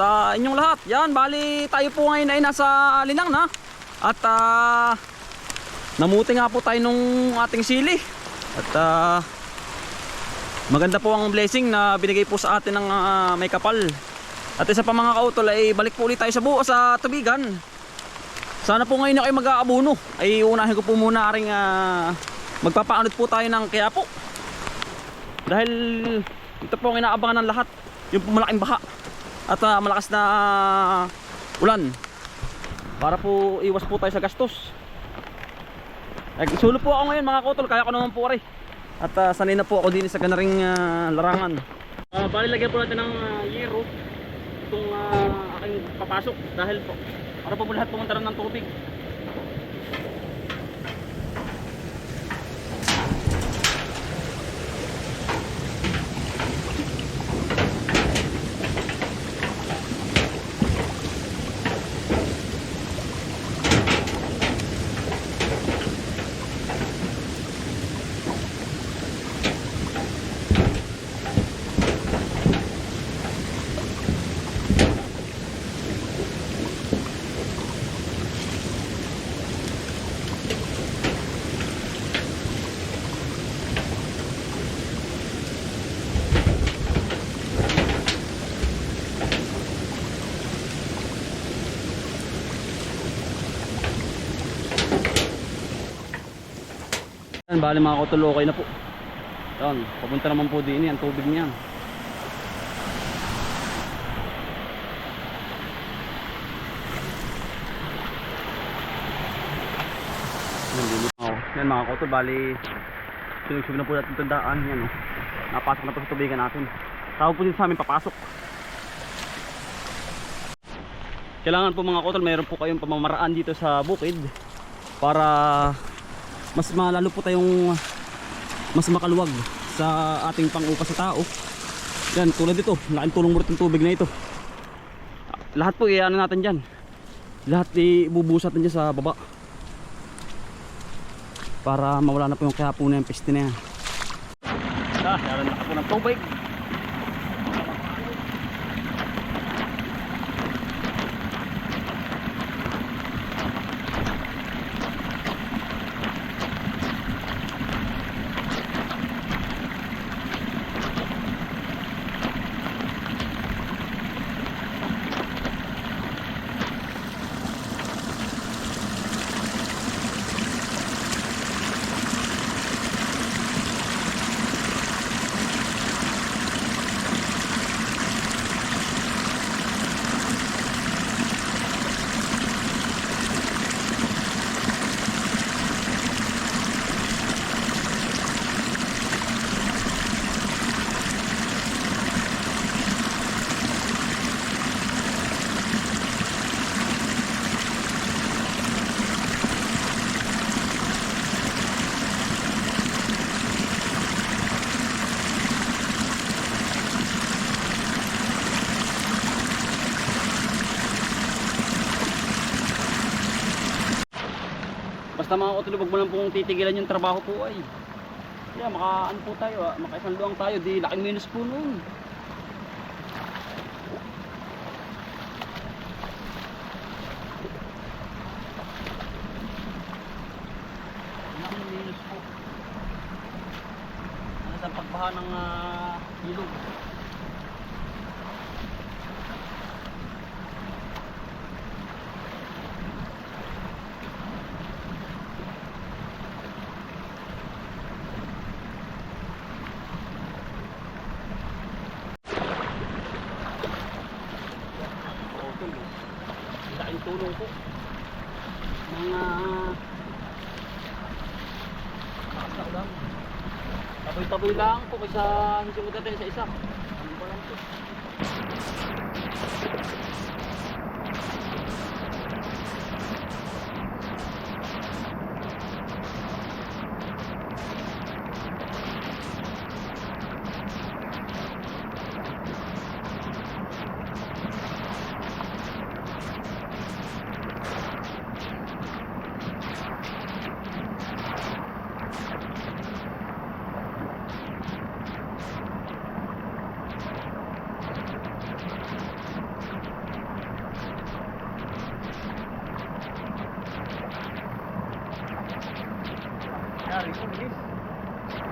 sa inyong lahat. Yan, bali tayo po ngayon ay nasa Linang na. At ah, namuti nga po tayo nung ating sili. At ah, maganda po ang blessing na binigay po sa atin ng ah, may kapal. At isa pa mga kautol ay balik po ulit tayo sa buo sa tubigan. Sana po ngayon ay mag-aabuno. Ay unahin ko po muna ring uh, magpapaanod po tayo ng kaya po. Dahil ito po ang inaabangan ng lahat. Yung malaking baha. At ah, malakas na ah, ulan. Para po iwas po tayo sa gastos. Eh, sulo po ako ngayon mga kotol. Kaya ko naman po rin. At ah, sanay na po ako din sa ganaring ah, larangan. Uh, bali lagyan po natin ng uh, yero. Itong ah, aking papasok. Dahil po, para po lahat pumunta ng tubig. Yan, bali mga kotol okay na po. Yan, papunta naman po din yan, tubig niyan. Yan, oh, yan mga kotol, bali sinusog na po natin itong daan. Yan, oh. Napasok na po sa tubigan natin. Tawag po din sa amin papasok. Kailangan po mga kotol, mayroon po kayong pamamaraan dito sa bukid para mas malalo po tayong mas makaluwag sa ating pangupa sa tao. Yan, tulad dito, laking tulong mo rin tubig na ito. Lahat po iano natin dyan. Lahat ibubuhos natin dyan sa baba. Para mawala na po yung kaya po na yung peste na yan. Ah, yaran na po ng tubig. Basta mga kotulog, wag mo lang pong titigilan yung trabaho po ay. Kaya maka ano po tayo, ah, makaisang luang tayo, di laking minus po noon. Laking minus po. Ano sa pagbaha ng ah, ilog. Utol, eh. Laking tulong po. Mga lakas na ulan. Taboy-taboy lang po kaysa hindi mo sa isa.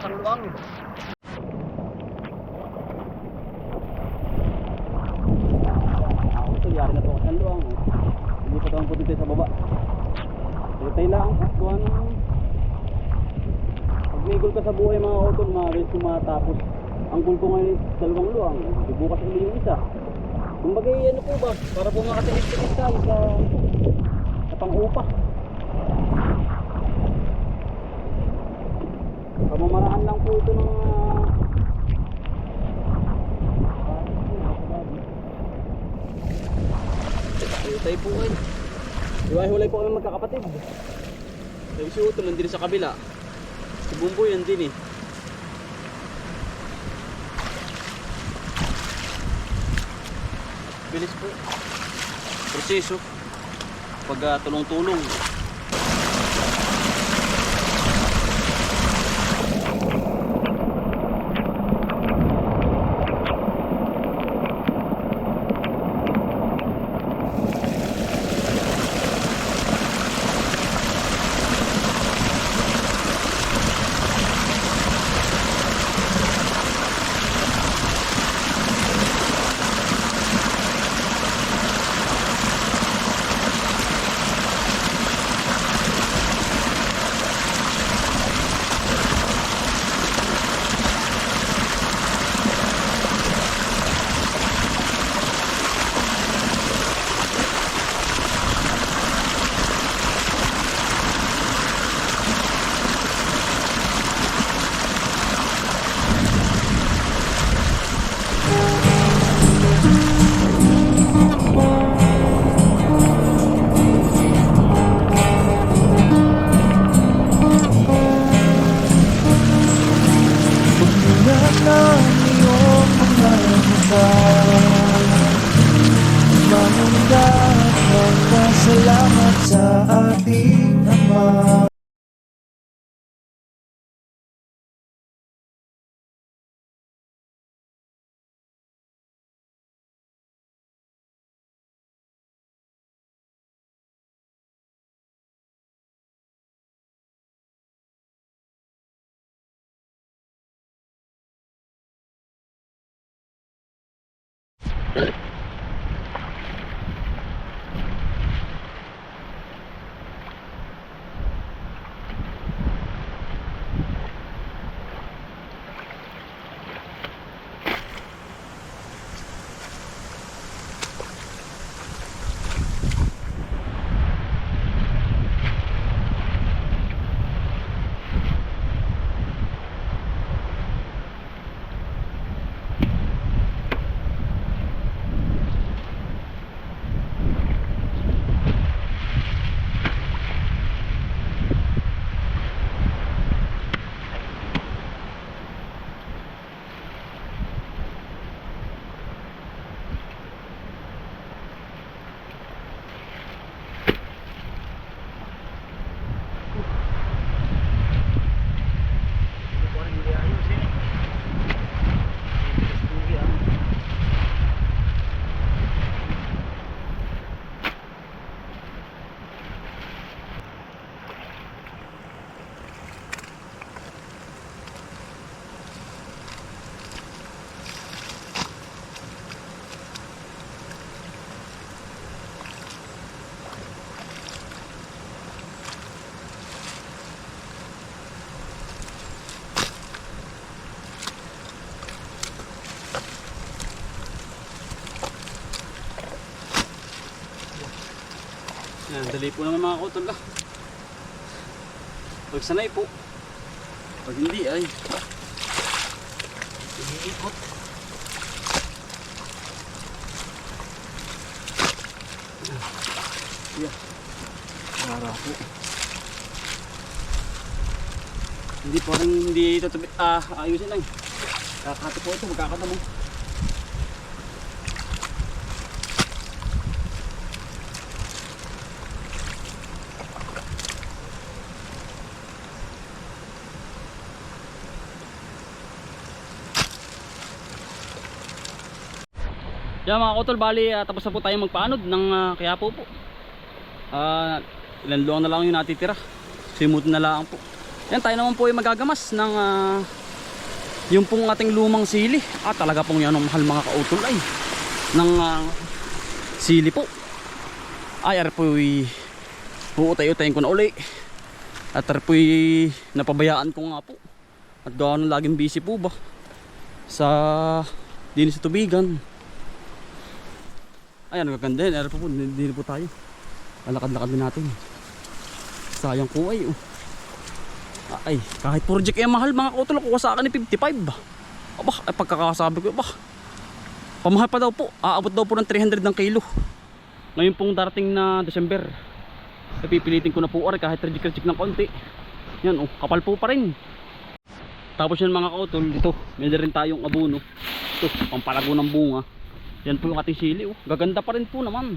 Ako ito, yari na po sa luwang. oh. Hindi pa daw po dito sa baba. Tutay lang po. Kuha ng... Pag may goal ka sa buhay mga utol, maaari kung matapos. Ang goal ko ngayon is dalawang luwang. Di bukas uli yung isa. Kumbaga ano po ba? Para po makatilis-tilis tayo sa... sa pang-upa. Pamamaraan lang po ito ng... ah, Tayo po kayo. Iwahiwalay po kami magkakapatid. Sabi si Utol nandun sa kabila. Si Bumbo yan din eh. Bilis po. Proseso. Pag ah, tulong-tulong. Good. Yan, dali po naman mga kutol ah. Pag sanay po. Pag hindi ay. Iikot. Yeah. Rara po. Hindi po rin hindi tatabi. Ah, ayusin lang. Kakati po ito, magkakatamong. Yan mga kotol, bali ah, tapos na po tayo magpaanod ng uh, Quiapo po. Ah, ilan luwang na lang yung natitira. Simut na lang po. Yan tayo naman po ay magagamas ng ah, yung pong ating lumang sili. Ah talaga pong yan ang mahal mga kautol ay. Ng ah, sili po. Ay ar po uutay-utayin ko na uli. At ar po napabayaan ko nga po. At gaano laging busy po ba sa din sa tubigan. Ayan, magaganda yan. Ar po po, din po tayo. Alakad-lakad din natin. Sayang po ay. Oh. Ay, kahit project ay mahal mga kautol, kuha sa akin ni 55 ba? Aba, ay pagkakasabi ko, aba. Pamahal pa daw po, aabot daw po ng 300 ng kilo. Ngayon pong darating na December, ay pipilitin ko na po oray kahit reject-reject ng konti. Yan, oh, kapal po pa rin. Tapos yan mga kautol, dito, may rin tayong abono. Ito, pampalago ng bunga. Yan po yung ating sili, oh. Gaganda pa rin po naman.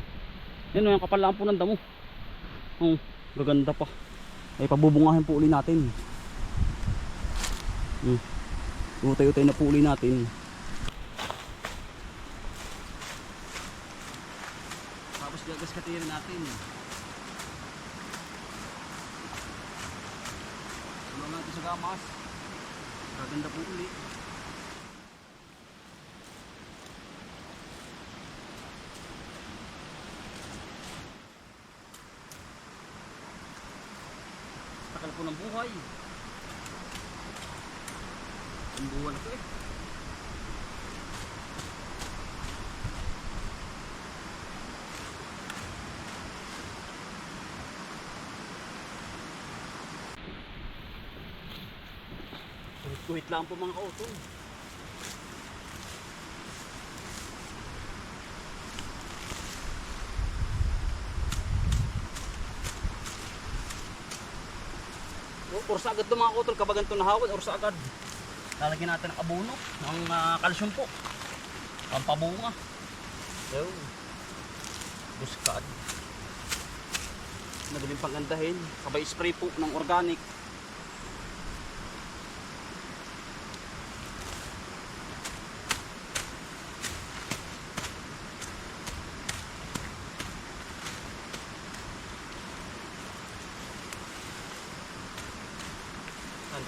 Yan, oh, yung kapalaan po ng damo. Oh, gaganda pa ay pabubungahin po uli natin hmm. utay-utay na po uli natin tapos gagas katirin natin sulaw natin sa gamas gaganda po uli po ng buhay ang buwan ko eh Kuhit lang po mga kautol. O- Orsa agad mga kautol, kabagan to nahawad, orsa agad. Lalagyan natin ng abono, ng uh, calcium po. Pampabunga. Yo. Buskad. Madaling panggandahin. Sabay spray po ng organic.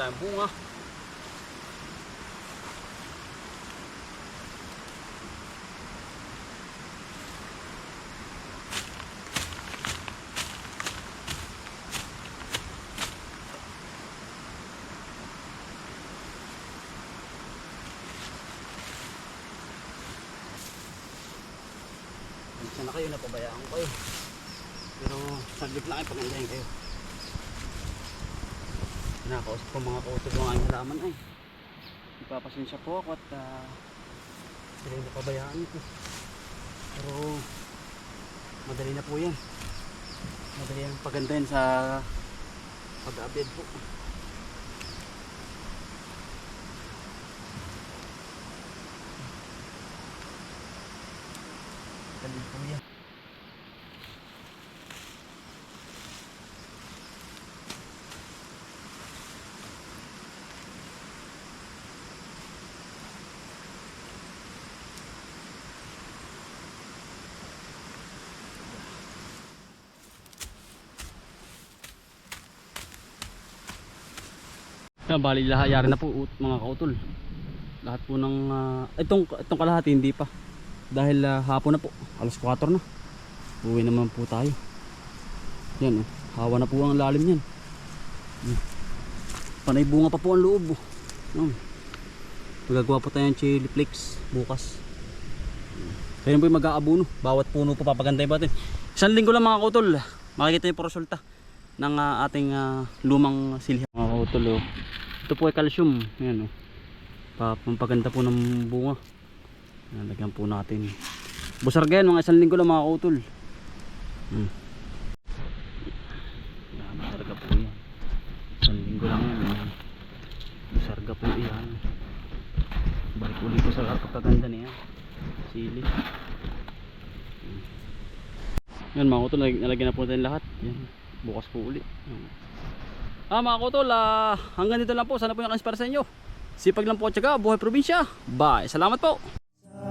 Daming bunga. Minsan na kayo, napabayaan ko kayo. Pero saglit lang ay pagandahin kayo. Nakakausap ko mga kausap ng aking halaman ay. Ipapasensya po ako at uh, sila yung napabayaan ko. Pero madali na po yan. Madali ang pagandahin sa pag-abed po. Madali po yan. Yan, bali lahat yari na po mga kautol. Lahat po ng ah, itong itong kalahati hindi pa. Dahil ah, hapon na po, alas 4 na. Uwi naman po tayo. Yan oh, hawa na po ang lalim yan. Hmm. Panay bunga pa po ang loob. Oh. Yan. Magagawa po tayo ng chili flakes bukas. Kaya po yung mag-aabuno. Bawat puno po papagantay pa natin. Isang linggo lang mga kautol. Makikita niyo po resulta ng ah, ating ah, lumang silhi. Mga oh. Ito po ay calcium. Ayan oh. Pa pampaganda po ng bunga. Ayan, lagyan po natin. Busarga yan, mga isang linggo lang mga kautol. Hmm. Ayan, busarga po yan. Isang linggo lang yan. Busarga po yan. Balik ulit po sa kapaganda niya. Sili. Hmm. Yan mga kautol, nalag- nalagyan na po natin lahat. Yan. Bukas po ulit. Yan. Ah mga kutol, ah, hanggang dito lang po. Sana po yung inspire sa inyo. Sipag lang po at syaga, buhay probinsya. Bye. Salamat po.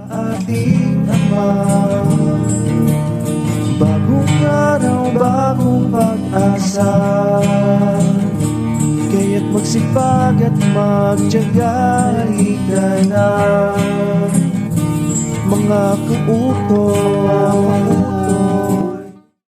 ating Ama Bagong araw, bagong pag-asa Kaya't Magsipag at magtyaga Halika na Mga kauto